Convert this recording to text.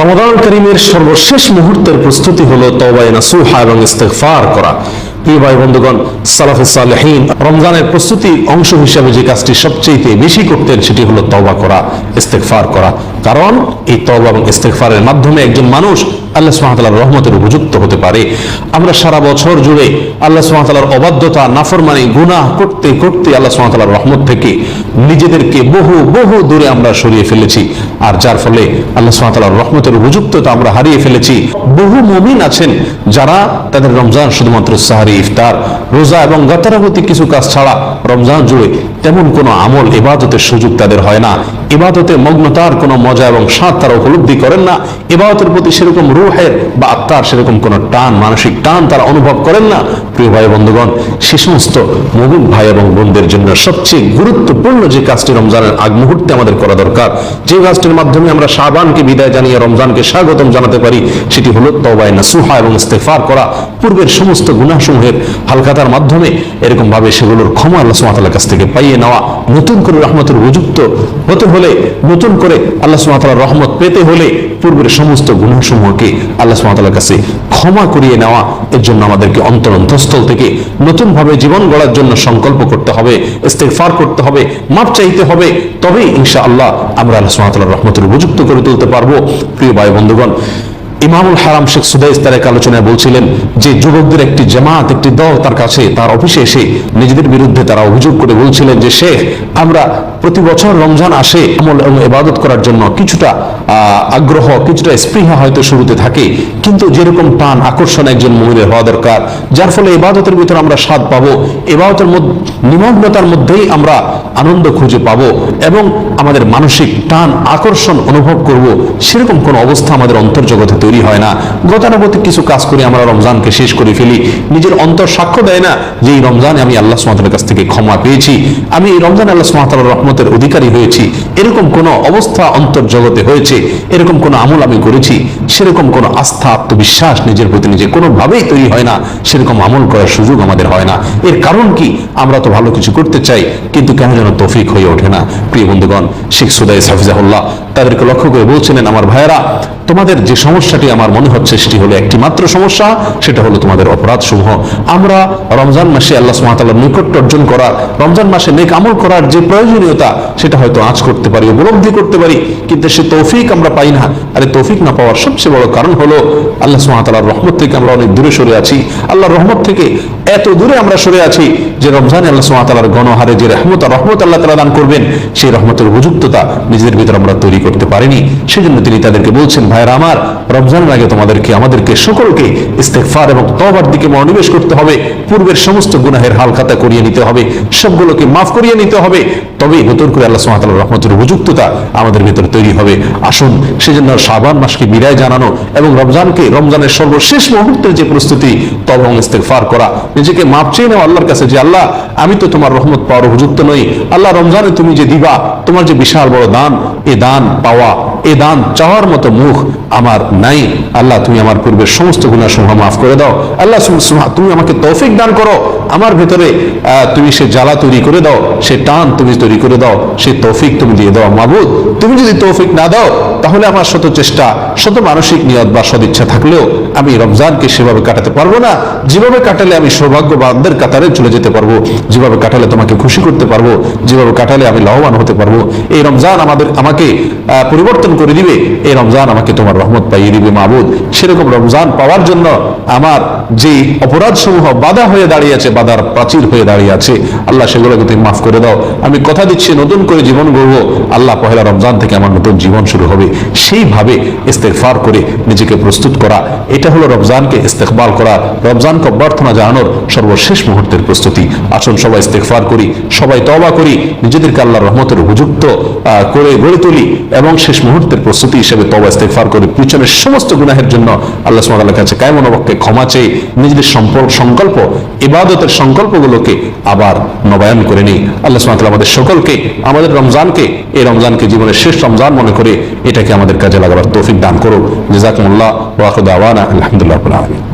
রমাদান করিমের সর্বশেষ মুহূর্তের প্রস্তুতি হলো তওবায়ে নাসুহা এবং ইস্তেফার করা। প্রিয় ভাই বন্ধুগণ, সালাফে রমজানের প্রস্তুতি অংশ হিসাবে যে কাজটি সবচেয়ে বেশি করতেন সেটি হলো তবা করা ইস্তেকফার করা। কারণ এই তবা এবং ইস্তেকফারের মাধ্যমে একজন মানুষ আল্লাহ সুবহানাহু রহমতের উপযুক্ত হতে পারে। আমরা সারা বছর জুড়ে আল্লাহ সুবহানাহু অবাধ্যতা, নাফরমানি, গুনাহ করতে করতে আল্লাহ সুবহানাহু রহমত থেকে নিজেদেরকে বহু বহু দূরে আমরা সরিয়ে ফেলেছি। আর যার ফলে আল্লাহ সুবহানাহু রহমতের উপযুক্ততা আমরা হারিয়ে ফেলেছি। বহু মুমিন আছেন যারা তাদের রমজান শুধুমাত্র সাহারি, ইফতার, রোজা এবং গতারাগতি কিছু কাজ ছাড়া রমজান জুড়ে তেমন কোনো আমল, ইবাদতের সুযোগ তাদের হয় না। ইবাদতে মগ্নতার কোনো মজা এবং স্বাদ তারা উপলব্ধি করেন না। ইবাদতের প্রতি সেরকম রুহের বা আত্মার সেরকম কোনো টান, মানসিক টান তারা অনুভব করেন না। প্রিয় ভাই বন্ধুগণ, সে সমস্ত মুমিন ভাই এবং বোনদের জন্য সবচেয়ে গুরুত্বপূর্ণ যে কাজটি রমজানের আগ মুহূর্তে আমাদের করা দরকার, যে কাজটির মাধ্যমে আমরা শাবানকে বিদায় জানিয়ে রমজানকে স্বাগতম জানাতে পারি, সেটি হলো তওবায় নাসুহা এবং ইস্তেফার করা। পূর্বের সমস্ত গুনাহসমূহের হালকাতার মাধ্যমে এরকম ভাবে সেগুলোর ক্ষমা আল্লাহ সুবহানাহু কাছ থেকে পাইয়ে নেওয়া, নতুন করে রহমতের উপযুক্ত হতে হলে, নতুন করে আল্লাহ সুবহানাহু রহমত পেতে হলে পূর্বের সমস্ত গুণসমূহকে আল্লাহ সুমাতার কাছে ক্ষমা করিয়ে নেওয়া এর জন্য আমাদেরকে অন্তর অন্তঃস্থল থেকে নতুনভাবে জীবন গড়ার জন্য সংকল্প করতে হবে ইস্তেফার করতে হবে, মাপ চাইতে হবে। তবেই ইনশাআল্লাহ আমরা আল্লাহ সুমাতার রহমতের উপযুক্ত করে তুলতে পারব। প্রিয় ভাই বন্ধুগণ ইমামুল হারাম শেখ সুদাইস তার এক আলোচনায় বলছিলেন যে যুবকদের একটি জামাত, একটি দল তার কাছে, তার অফিসে এসে নিজেদের বিরুদ্ধে তারা অভিযোগ করে বলছিলেন যে, শেখ, আমরা প্রতি বছর রমজান আসে, আমল এবং ইবাদত করার জন্য কিছুটা আগ্রহ, কিছুটা স্পৃহা হয়তো শুরুতে থাকে, কিন্তু যেরকম টান, আকর্ষণ একজন মহিলের হওয়া দরকার, যার ফলে এবাদতের ভিতরে আমরা স্বাদ পাবো, ইবাদতের মধ্যে, নিমগ্নতার মধ্যেই আমরা আনন্দ খুঁজে পাবো এবং আমাদের মানসিক টান, আকর্ষণ অনুভব করব, সেরকম কোনো অবস্থা আমাদের অন্তর্জগতে তৈরি হয় না। গতানুগতিক কিছু কাজ করে আমরা রমজানকে শেষ করে ফেলি। নিজের অন্তর সাক্ষ্য দেয় না যে এই রমজানে আমি আল্লাহ সুমাতার কাছ থেকে ক্ষমা পেয়েছি। আমি এই রমজান আল্লাহ সুমাতার রহমতের অধিকারী হয়েছি। এরকম কোনো অবস্থা অন্তর জগতে হয়েছে। এরকম কোনো আমল আমি করেছি। সেরকম কোনো আস্থা, আত্মবিশ্বাস নিজের প্রতি নিজে কোনোভাবেই তৈরি হয় না, সেরকম আমল করার সুযোগ আমাদের হয় না। এর কারণ কি? আমরা তো ভালো কিছু করতে চাই, কিন্তু কেন যেন তৌফিক হয়ে ওঠে না। প্রিয় বন্ধুগণ, শেখ সুদাই হাফিজাহুল্লাহ তাদেরকে লক্ষ্য করে বলছিলেন, আমার ভাইয়েরা, তোমাদের যে সমস্যাটি আমার মনে হচ্ছে, সেটি হলো একটি মাত্র সমস্যা, সেটা হলো তোমাদের অপরাধ সমূহ আমরা রমজান মাসে আল্লাহ সুমাতাল্লাহ নৈকট্য অর্জন করার, রমজান মাসে নেক আমল করার যে প্রয়োজনীয়তা, সেটা হয়তো আজ করতে পারি, উপলব্ধি করতে পারি, কিন্তু সে তৌফিক আমরা পাই না। আরে তৌফিক না পাওয়ার সবচেয়ে বড় কারণ হলো আল্লাহ সুমাতাল্লাহর রহমত থেকে আমরা অনেক দূরে সরে আছি। আল্লাহর রহমত থেকে এত দূরে আমরা সরে আছি যে রমজানে আল্লাহ সুমাতাল্লাহর গণহারে যে রহমত আর রহমত আল্লাহ তালা দান করবেন, সেই রহমতের উপযুক্ততা নিজেদের ভিতরে আমরা তৈরি করতে পারিনি। সেজন্য তিনি তাদেরকে বলছেন ভাইরা আমার, রমজানের আগে তোমাদেরকে, আমাদেরকে সকলকে ইস্তেকফার এবং তবার দিকে মনোনিবেশ করতে হবে। পূর্বের সমস্ত গুনাহের হাল খাতা করিয়ে নিতে হবে। সবগুলোকে মাফ করিয়ে নিতে হবে। তবেই নতুন করে আল্লাহ সুমাতাল রহমতের উপযুক্ততা আমাদের ভিতরে তৈরি হবে। আসুন, সেজন্য শাবান মাসকে বিদায় জানানো এবং রমজানকে রমজানের সর্বশেষ মুহূর্তের যে প্রস্তুতি, তব ইস্তেকফার করা। নিজেকে মাপ চেয়ে নেওয়া আল্লাহর কাছে যে, আল্লাহ, আমি তো তোমার রহমত পাওয়ার উপযুক্ত নই। আল্লাহ, রমজানে তুমি যে দিবা, তোমার যে বিশাল বড় দান, এ দান পাওয়া এ দান চাওয়ার মতো মুখ আমার নাই। আল্লাহ, তুমি আমার পূর্বের সমস্ত গুণা সমূহ মাফ করে দাও। আল্লাহ তুমি আমাকে তৌফিক দান করো। আমার ভেতরে তুমি সে জ্বালা তৈরি করে দাও, সে টান তুমি তৈরি করে দাও, সে তৌফিক তুমি দিয়ে দাও, মাবুদ। তুমি যদি তৌফিক না দাও, তাহলে আমার শত চেষ্টা, শত মানসিক নিয়ত বা সদিচ্ছা থাকলেও আমি রমজানকে সেভাবে কাটাতে পারব না। যেভাবে কাটালে আমি সৌভাগ্যবানদের কাতারে চলে যেতে পারব, যেভাবে কাটালে তোমাকে খুশি করতে পারব, যেভাবে কাটালে আমি লাভবান হতে পারব। এই রমজান আমাদের, আমাকে পরিবর্তন করে দিবে, এই রমজান আমাকে তোমার রহমত পাইয়ে দিবে মাবুদ। সেরকম রমজান পাওয়ার জন্য আমার যে অপরাধ সমূহ বাধা হয়ে দাঁড়িয়ে আছে, বাধার প্রাচীর হয়ে দাঁড়িয়ে আছে, আল্লাহ সেগুলোকে তুমি মাফ করে দাও। আমি কথা দিচ্ছি, নতুন করে জীবন গড়বো, আল্লাহ পহেলা রমজান থেকে আমার নতুন জীবন শুরু হবে। সেইভাবে ইস্তেকফার করে নিজেকে প্রস্তুত করা, এটা হলো রমজানকে ইস্তেকবাল করা, রমজানকে অভ্যর্থনা জানানোর সর্বশেষ মুহূর্তের প্রস্তুতি। আসুন সবাই ইস্তেকফার করি, সবাই তবা করি, নিজেদেরকে আল্লাহ রহমতের উপযুক্ত করে গড়ে তুলি এবং শেষ মুহূর্তের প্রস্তুতি হিসেবে তবা ইস্তেফার করে পিছনের সমস্ত গুনাহের জন্য আল্লাহ সুবহানাহু কাছে কায়মন ক্ষমা চেয়ে নিজেদের সম্পর্ক সংকল্প, ইবাদতের সংকল্পগুলোকে আবার নবায়ন করে নিই আল্লাহ সুবহানাহু আমাদের সকলকে, আমাদের রমজানকে, এই রমজানকে জীবনের শেষ রমজান মনে করে এটাকে আমাদের কাজে লাগাবার তৌফিক দান করুক। জাযাকুমুল্লাহ ওয়া আওয়ানা আলহামদুলিল্লাহ আলামিন।